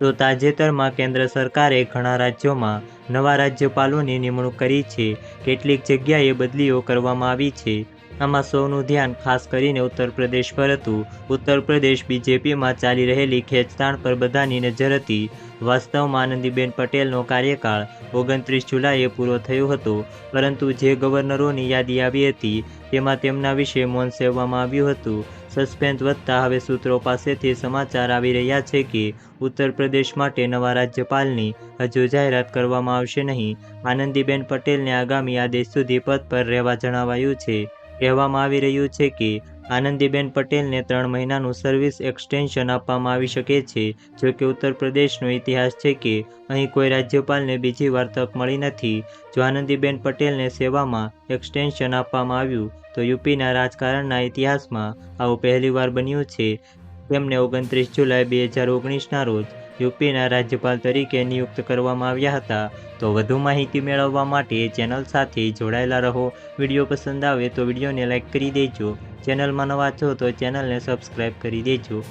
તો તાજેતરમાં કેન્દ્ર સરકારે ઘણા રાજ્યોમાં નવા રાજ્યપાલોની નિમણૂક કરી છે. કેટલીક જગ્યાએ બદલીઓ કરવામાં આવી છે. આમાં સૌનું ધ્યાન ખાસ કરીને ઉત્તર પ્રદેશ પર હતું. ઉત્તર પ્રદેશ બીજેપીમાં ચાલી રહેલી ખેંચતાણ પર બધાની નજર હતી. વાસ્તવમાં આનંદીબેન પટેલનો કાર્યકાળ ઓગણત્રીસ જુલાઈએ પૂરો થયો હતો. પરંતુ જે ગવર્નરોની યાદી આવી હતી, તેમાં તેમના વિશે મૌન સેવવામાં આવ્યું હતું. સસ્પેન્સ વધતા હવે સૂત્રો પાસેથી સમાચાર આવી રહ્યા છે કે, ઉત્તર પ્રદેશ માટે નવા રાજ્યપાલની હજુ જાહેરાત કરવામાં આવશે નહીં. આનંદીબેન પટેલને આગામી આદેશ સુધી પદ પર રહેવા જણાવાયું છે. કહેવામાં આવી રહ્યું છે કે આનંદીબેન પટેલને ત્રણ મહિનાનું સર્વિસ એક્સટેન્શન આપવામાં આવી શકે છે, જો કે ઉત્તર પ્રદેશનો ઇતિહાસ છે કે અહીં કોઈ રાજ્યપાલને બીજી વાર તક મળી નથી. જો આનંદીબેન પટેલને સેવામાં એક્સટેન્શન આપવામાં આવ્યું, તો યુપીના રાજકારણના ઇતિહાસમાં આવું પહેલીવાર બન્યું છે. તેમને ઓગણત્રીસ જુલાઈ બે હજાર ઓગણીસના રોજ યુપીના રાજ્યપાલ તરીકે નિયુક્ત કરવામાં આવ્યા હતા. તો વધુ માહિતી મેળવવા માટે ચેનલ સાથે જોડાયેલા રહો. વીડિયો પસંદ આવે તો વિડીયોને લાઇક કરી દેજો. ચેનલમાં નવા છો તો ચેનલને સબસ્ક્રાઈબ કરી દેજો.